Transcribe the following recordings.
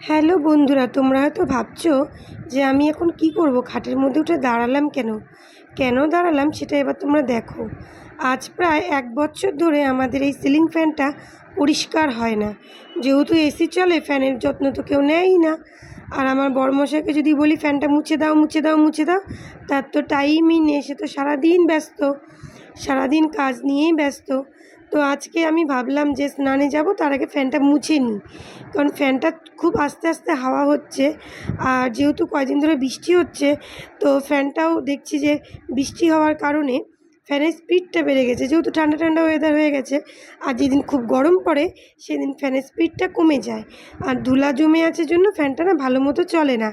Hello বন্ধুরা, তোমরা হয়তো ভাবছ যে আমি এখন কি করব? খাটের মধ্যে উঠে দাঁড়ালাম কেন? কেন দাঁড়ালাম সেটা এবার তোমরা দেখো। আজ প্রায় এক বছর ধরে আমাদের এই সিলিং ফ্যানটা পরিষ্কার হয় না। যেহেতু এসি চলে, ফ্যানের যত্ন তো কেউ নেয়ই না। আর আমার বড়মশাইকে যদি বলি, ফ্যানটা মুছে দাও মুছে দাও মুছে দাও, তার তো টাইমই নেই, সে তো সারাদিন ব্যস্ত। সারাদিন কাজ নিয়েই ব্যস্ত। তো আজকে আমি ভাবলাম যে স্নানে যাব, তার আগে ফ্যানটা মুছে নিই। কারণ ফ্যানটা খুব আস্তে আস্তে হাওয়া হচ্ছে, আর যেহেতু কয়দিন ধরে বৃষ্টি হচ্ছে, তো ফ্যানটাও দেখছি যে বৃষ্টি হওয়ার কারণে ফ্যানের স্পিডটা বেড়ে গেছে। যেহেতু ঠান্ডা ঠান্ডা ওয়েদার হয়ে গেছে, আর যেদিন খুব গরম পড়ে, সেদিন ফ্যানের স্পিডটা কমে যায়। আর ধুলা জমে আছে জন্য ফ্যানটা না ভালো মতো চলে না।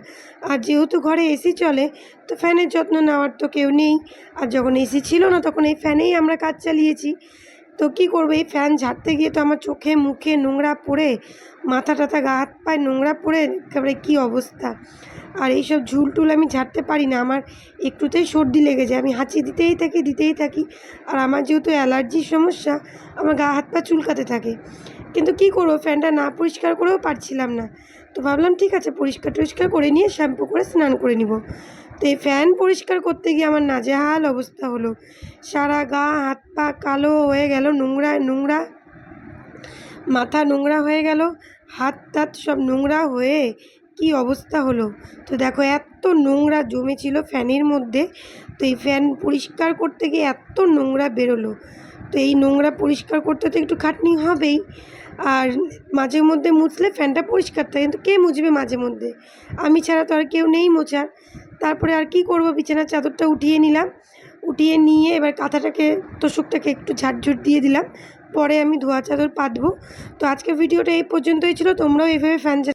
আর যেহেতু ঘরে এসি চলে, তো ফ্যানের যত্ন নেওয়ার তো কেউ নেই। আর যখন এসি ছিল না, তখন এই ফ্যানেই আমরা কাজ চালিয়েছি। তো কী করব? এই ফ্যান ঝাড়তে গিয়ে তো আমার চোখে, মুখে নোংরা পড়ে, মাথা টাথা, গা হাত পায়ে নোংরা পড়ে, একেবারে কী অবস্থা? আর এইসব ঝুল টুল আমি ঝাড়তে পারি না। আমার একটুতেই সর্দি লেগে যায়। আমি হাঁচি দিতেই থাকি দিতেই থাকি। আর আমার যেহেতু অ্যালার্জির সমস্যা, আমার গা হাত পা চুলকাতে থাকে। কিন্তু কী করব? ফ্যানটা না পরিষ্কার করেও পারছিলাম না। তো ভাবলাম, ঠিক আছে পরিষ্কার টরিষ্কার করে নিয়ে শ্যাম্পু করে স্নান করে নিব। তো এই ফ্যান পরিষ্কার করতে গিয়ে আমার নাজেহাল অবস্থা হলো। সারা গা, হাত পা কালো হয়ে গেল, নোংরা নোংরা, মাথা নোংরা হয়ে গেল, হাত টাত সব নোংরা হয়ে কি অবস্থা হলো? তো দেখো, এত নোংরা জমেছিল ফ্যানের মধ্যে, তো এই ফ্যান পরিষ্কার করতে গিয়ে এত নোংরা বেরোলো। তো এই নোংরা পরিষ্কার করতে তো একটু খাটনি হবেই। আর মাঝে মধ্যে মুছলে ফ্যানটা পরিষ্কার থাকে, কিন্তু কে মুছবে মাঝে মধ্যে? আমি ছাড়া তো আর কেউ নেই মোছার। তারপরে আর কি করব? বিছানার চাদরটা উঠিয়ে নিলাম। উঠিয়ে নিয়ে এবার কাঁথাটাকে, তোষকটাকে একটু ঝাড়ঝুট দিয়ে দিলাম। পরে আমি ধোয়া চাদর পাতবো। তো আজকের ভিডিওটা এই পর্যন্তই ছিল। তোমরাও এইভাবে ফ্যান